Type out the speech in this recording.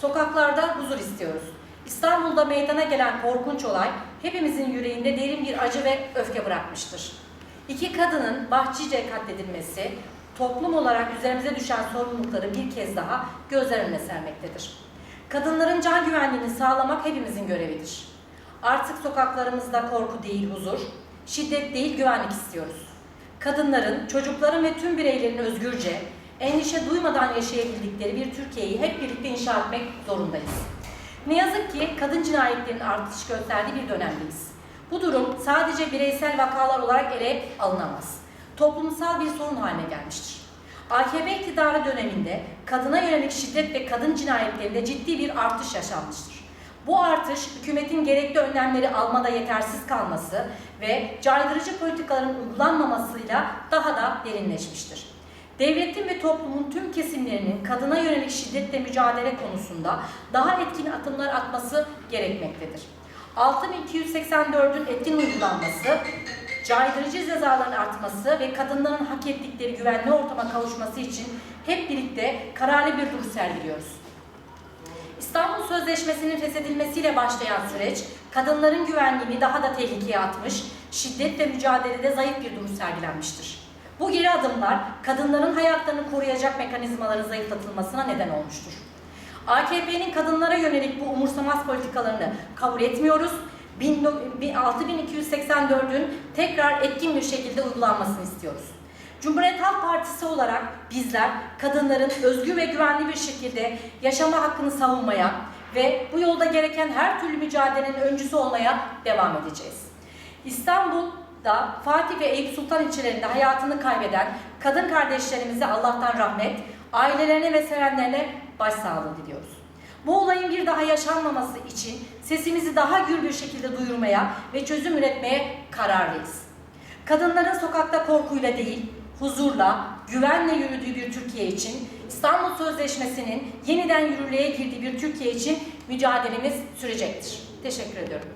sokaklarda huzur istiyoruz. İstanbul'da meydana gelen korkunç olay hepimizin yüreğinde derin bir acı ve öfke bırakmıştır. İki kadının bahçice katledilmesi toplum olarak üzerimize düşen sorumlulukları bir kez daha gözler önüne sermektedir. Kadınların can güvenliğini sağlamak hepimizin görevidir. Artık sokaklarımızda korku değil huzur, şiddet değil güvenlik istiyoruz. Kadınların, çocukların ve tüm bireylerin özgürce, endişe duymadan yaşayabildikleri bir Türkiye'yi hep birlikte inşa etmek zorundayız. Ne yazık ki kadın cinayetlerinin artış gösterdiği bir dönemdeyiz. Bu durum sadece bireysel vakalar olarak ele alınamaz. Toplumsal bir sorun haline gelmiştir. AKP iktidarı döneminde kadına yönelik şiddet ve kadın cinayetlerinde ciddi bir artış yaşanmıştır. Bu artış hükümetin gerekli önlemleri almada yetersiz kalması ve caydırıcı politikaların uygulanmamasıyla daha da derinleşmiştir. Devletin ve toplumun tüm kesimlerinin kadına yönelik şiddetle mücadele konusunda daha etkin adımlar atması gerekmektedir. 6284'ün etkin uygulanması, caydırıcı cezaların artması ve kadınların hak ettikleri güvenli ortama kavuşması için hep birlikte kararlı bir duruş sergiliyoruz. İstanbul Sözleşmesi'nin feshedilmesiyle başlayan süreç, kadınların güvenliğini daha da tehlikeye atmış, şiddetle mücadelede zayıf bir duruş sergilenmiştir. Bu geri adımlar, kadınların hayatlarını koruyacak mekanizmaların zayıflatılmasına neden olmuştur. AKP'nin kadınlara yönelik bu umursamaz politikalarını kabul etmiyoruz. 6284'ün tekrar etkin bir şekilde uygulanmasını istiyoruz. Cumhuriyet Halk Partisi olarak bizler kadınların özgür ve güvenli bir şekilde yaşama hakkını savunmaya ve bu yolda gereken her türlü mücadelenin öncüsü olmaya devam edeceğiz. İstanbul'da Fatih ve Eyüp Sultan ilçelerinde hayatını kaybeden kadın kardeşlerimize Allah'tan rahmet, ailelerine ve sevenlerine başsağlığı diliyoruz. Bu olayın bir daha yaşanmaması için sesimizi daha gür bir şekilde duyurmaya ve çözüm üretmeye kararlıyız. Kadınların sokakta korkuyla değil, huzurla, güvenle yürüdüğü bir Türkiye için, İstanbul Sözleşmesi'nin yeniden yürürlüğe girdiği bir Türkiye için mücadelemiz sürecektir. Teşekkür ediyorum.